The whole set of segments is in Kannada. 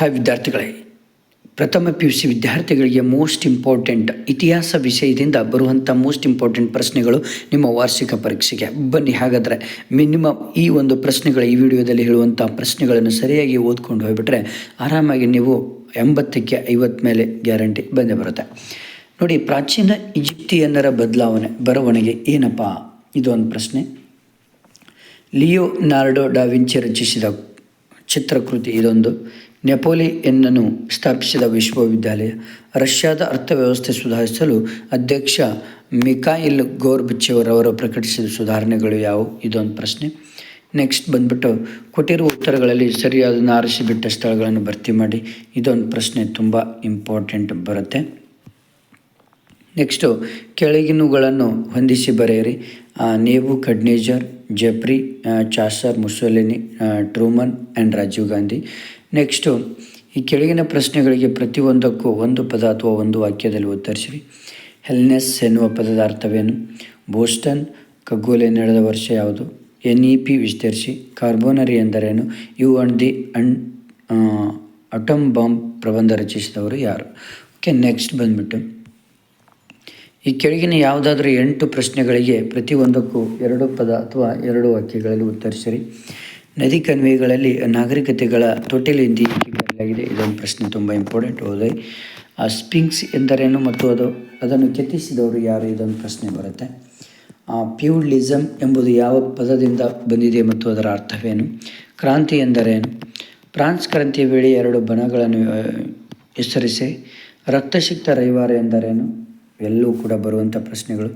ಹಾಯ್ ವಿದ್ಯಾರ್ಥಿಗಳೇ, ಪ್ರಥಮ ಪಿ ಯು ಸಿ ವಿದ್ಯಾರ್ಥಿಗಳಿಗೆ ಮೋಸ್ಟ್ ಇಂಪಾರ್ಟೆಂಟ್ ಇತಿಹಾಸ ವಿಷಯದಿಂದ ಬರುವಂಥ ಮೋಸ್ಟ್ ಇಂಪಾರ್ಟೆಂಟ್ ಪ್ರಶ್ನೆಗಳು ನಿಮ್ಮ ವಾರ್ಷಿಕ ಪರೀಕ್ಷೆಗೆ. ಬನ್ನಿ, ಹಾಗಾದರೆ ಮಿನಿಮಮ್ ಈ ಒಂದು ಪ್ರಶ್ನೆಗಳು ಈ ವಿಡಿಯೋದಲ್ಲಿ ಹೇಳುವಂಥ ಪ್ರಶ್ನೆಗಳನ್ನು ಸರಿಯಾಗಿ ಓದ್ಕೊಂಡು ಹೋಗಿಬಿಟ್ರೆ ಆರಾಮಾಗಿ ನೀವು ಎಂಬತ್ತಕ್ಕೆ ಐವತ್ತು ಮೇಲೆ ಗ್ಯಾರಂಟಿ ಬಂದೇ ಬರುತ್ತೆ. ನೋಡಿ, ಪ್ರಾಚೀನ ಈಜಿಪ್ತಿಯನ್ನರ ಬದಲಾವಣೆ, ಬರವಣಿಗೆ ಏನಪ್ಪ? ಇದೊಂದು ಪ್ರಶ್ನೆ. ಲಿಯೋ ನಾರ್ಡೋ ಡಾವಿಂಚಿ ರಚಿಸಿದ ಚಿತ್ರಕೃತಿ ಇದೊಂದು. ನೆಪೋಲಿಯನ್ನನ್ನು ಸ್ಥಾಪಿಸಿದ ವಿಶ್ವವಿದ್ಯಾಲಯ. ರಷ್ಯಾದ ಅರ್ಥವ್ಯವಸ್ಥೆ ಸುಧಾರಿಸಲು ಅಧ್ಯಕ್ಷ ಮಿಕಾಯಿಲ್ ಗೋರ್ಬಚೇವರವರು ಪ್ರಕಟಿಸಿದ ಸುಧಾರಣೆಗಳು ಯಾವುವು? ಇದೊಂದು ಪ್ರಶ್ನೆ. ನೆಕ್ಸ್ಟ್ ಬಂದ್ಬಿಟ್ಟು, ಕೊಟ್ಟಿರುವ ಉತ್ತರಗಳಲ್ಲಿ ಸರಿಯಾದ ಆರಿಸಿಬಿಟ್ಟ ಸ್ಥಳಗಳನ್ನು ಭರ್ತಿ ಮಾಡಿ. ಇದೊಂದು ಪ್ರಶ್ನೆ ತುಂಬ ಇಂಪಾರ್ಟೆಂಟ್ ಬರುತ್ತೆ. ನೆಕ್ಸ್ಟು ಕೆಳಗಿನವುಗಳನ್ನು ಹೊಂದಿಸಿ ಬರೆಯಿರಿ. Nebuchadnezzar Geoffrey Chaucer Mussolini Truman and Rajiv Gandhi. Next, ಈ ಕೆಳಗಿನ ಪ್ರಶ್ನೆಗಳಿಗೆ ಪ್ರತಿಯೊಂದಕ್ಕೂ ಒಂದು ಪದ ಅಥವಾ ಒಂದು ವಾಕ್ಯದಲ್ಲಿ ಉತ್ತರಿಸಿರಿ. ಹೆಲ್ನೆಸ್ ಎನ್ನುವ ಪದದ ಅರ್ಥವೇನು? ಬೋಸ್ಟನ್, ಕಗ್ಗೋಲೆ ನಡೆದ ವರ್ಷ ಯಾವುದು? ಎನ್ ಇ ಪಿ ವಿಸ್ತರಿಸಿ. ಕಾರ್ಬೋನರಿ ಎಂದರೇನು? You and the and atom bomb ಪ್ರಬಂಧ ರಚಿಸಿದವರು ಯಾರು? ಓಕೆ, ನೆಕ್ಸ್ಟ್ ಬಂದ್ಬಿಟ್ಟು. ಈ ಕೆಳಗಿನ ಯಾವುದಾದ್ರೂ ಎಂಟು ಪ್ರಶ್ನೆಗಳಿಗೆ ಪ್ರತಿಯೊಂದಕ್ಕೂ ಎರಡು ಪದ ಅಥವಾ ಎರಡು ವಾಕ್ಯಗಳಲ್ಲಿ ಉತ್ತರಿಸಿರಿ. ನದಿ ಕಣಿವೆಗಳಲ್ಲಿ ನಾಗರಿಕತೆಗಳ ತೊಟ್ಟಿಲಿಂದ ಬರಲಾಗಿದೆ ಇದೊಂದು ಪ್ರಶ್ನೆ ತುಂಬ ಇಂಪಾರ್ಟೆಂಟ್ ಓದಿ ಆ ಸ್ಪಿಂಕ್ಸ್ ಎಂದರೇನು ಮತ್ತು ಅದು, ಅದನ್ನು ಕೆತ್ತಿಸಿದವರು ಯಾರು ಇದೊಂದು ಪ್ರಶ್ನೆ ಬರುತ್ತೆ. ಆ ಪ್ಯೂಡ್ಲಿಸಮ್ ಎಂಬುದು ಯಾವ ಪದದಿಂದ ಬಂದಿದೆ ಮತ್ತು ಅದರ ಅರ್ಥವೇನು? ಕ್ರಾಂತಿ ಎಂದರೇನು? ಫ್ರಾನ್ಸ್ ಕ್ರಾಂತಿಯ ವೇಳೆ ಎರಡು ಬಣಗಳನ್ನು ಹೆಸರಿಸಿ. ರಕ್ತಶಿಕ್ತ ರವಿವಾರ ಎಂದರೇನು? ಎಲ್ಲವೂ ಕೂಡ ಬರುವಂಥ ಪ್ರಶ್ನೆಗಳು.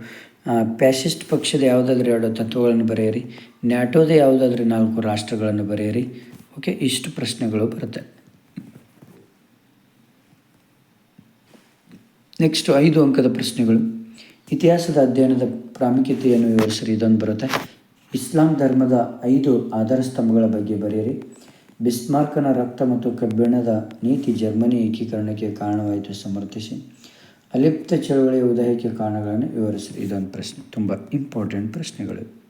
ಪ್ಯಾಸಿಸ್ಟ್ ಪಕ್ಷದ ಯಾವುದಾದ್ರೂ ಎರಡು ತತ್ವಗಳನ್ನು ಬರೆಯಿರಿ. ನ್ಯಾಟೋದ ಯಾವುದಾದ್ರೂ ನಾಲ್ಕು ರಾಷ್ಟ್ರಗಳನ್ನು ಬರೆಯಿರಿ. ಓಕೆ, ಇಷ್ಟು ಪ್ರಶ್ನೆಗಳು ಬರುತ್ತೆ. ನೆಕ್ಸ್ಟ್ ಐದು ಅಂಕದ ಪ್ರಶ್ನೆಗಳು. ಇತಿಹಾಸದ ಅಧ್ಯಯನದ ಪ್ರಾಮುಖ್ಯತೆಯನ್ನು ವಿವರಿಸಿರಿ, ಇದೊಂದು ಬರುತ್ತೆ. ಇಸ್ಲಾಂ ಧರ್ಮದ ಐದು ಆಧಾರ ಸ್ತಂಭಗಳ ಬಗ್ಗೆ ಬರೆಯಿರಿ. ಬಿಸ್ಮಾರ್ಕನ ರಕ್ತ ಮತ್ತು ಕಬ್ಬಿಣದ ನೀತಿ ಜರ್ಮನಿ ಏಕೀಕರಣಕ್ಕೆ ಕಾರಣವಾಯಿತು ಸಮರ್ಥಿಸಿ. ಅಲಿಪ್ತ ಚಳುವಳಿಯ ಉದಯಕ್ಕೆ ಕಾರಣಗಳನ್ನು ವಿವರಿಸಿರಿ ಇದೊಂದು ಪ್ರಶ್ನೆ, ತುಂಬ ಇಂಪಾರ್ಟೆಂಟ್ ಪ್ರಶ್ನೆಗಳು.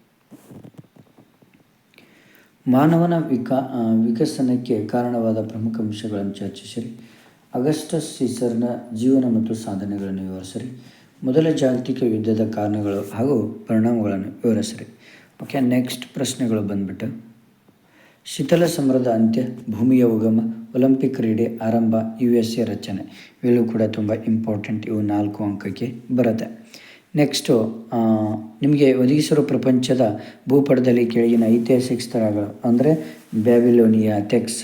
ಮಾನವನ ವಿಕಾ ವಿಕಸನಕ್ಕೆ ಕಾರಣವಾದ ಪ್ರಮುಖ ಅಂಶಗಳನ್ನು ಚರ್ಚಿಸಿರಿ. ಅಗಸ್ಟಸ್ ಸೀಸರ್ನ ಜೀವನ ಮತ್ತು ಸಾಧನೆಗಳನ್ನು ವಿವರಿಸಿರಿ. ಮೊದಲ ಜಾಗತಿಕ ಯುದ್ಧದ ಕಾರಣಗಳು ಹಾಗೂ ಪರಿಣಾಮಗಳನ್ನು ವಿವರಿಸಿರಿ. ಓಕೆ ನೆಕ್ಸ್ಟ್ ಪ್ರಶ್ನೆಗಳು ಬಂದ್ಬಿಟ್ಟು. ಶೀತಲ ಸಮರದ ಅಂತ್ಯ, ಭೂಮಿಯ ಉಗಮ ಒಲಿಂಪಿಕ್ ಕ್ರೀಡೆ ಆರಂಭ ಯು ಎಸ್ ಎ ರಚನೆ. ಇವೆಲ್ಲೂ ಕೂಡ ತುಂಬ ಇಂಪಾರ್ಟೆಂಟ್ ಇವು ನಾಲ್ಕು ಅಂಕಕ್ಕೆ ಬರುತ್ತೆ. ನೆಕ್ಸ್ಟು ನಿಮಗೆ ಒದಗಿಸಿರೋ ಪ್ರಪಂಚದ ಭೂಪಟದಲ್ಲಿ ಕೆಳಗಿನ ಐತಿಹಾಸಿಕ ಸ್ಥಳಗಳು ಅಂದರೆ ಬ್ಯಾಬಿಲೋನಿಯಾ ಥೆಕ್ಸ್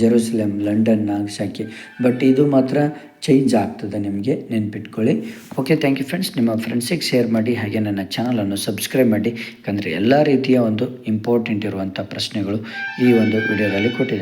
ಜೆರೂಸಲೇಮ್ ಲಂಡನ್, ನಾಗಸಾಕಿ. ಬಟ್ ಇದು ಮಾತ್ರ ಚೇಂಜ್ ಆಗ್ತದೆ ನಿಮಗೆ ನೆನ್ಪಿಟ್ಕೊಳ್ಳಿ. ಓಕೆ ಥ್ಯಾಂಕ್ ಯು ಫ್ರೆಂಡ್ಸ್ ನಿಮ್ಮ ಫ್ರೆಂಡ್ಸಿಗೆ ಶೇರ್ ಮಾಡಿ ಹಾಗೆ ನನ್ನ ಚಾನಲನ್ನು ಸಬ್ಸ್ಕ್ರೈಬ್ ಮಾಡಿ. ಯಾಕಂದರೆ ಎಲ್ಲ ರೀತಿಯ ಒಂದು ಇಂಪಾರ್ಟೆಂಟ್ ಇರುವಂಥ ಪ್ರಶ್ನೆಗಳು ಈ ಒಂದು ವಿಡಿಯೋದಲ್ಲಿ ಕೊಟ್ಟಿದೆ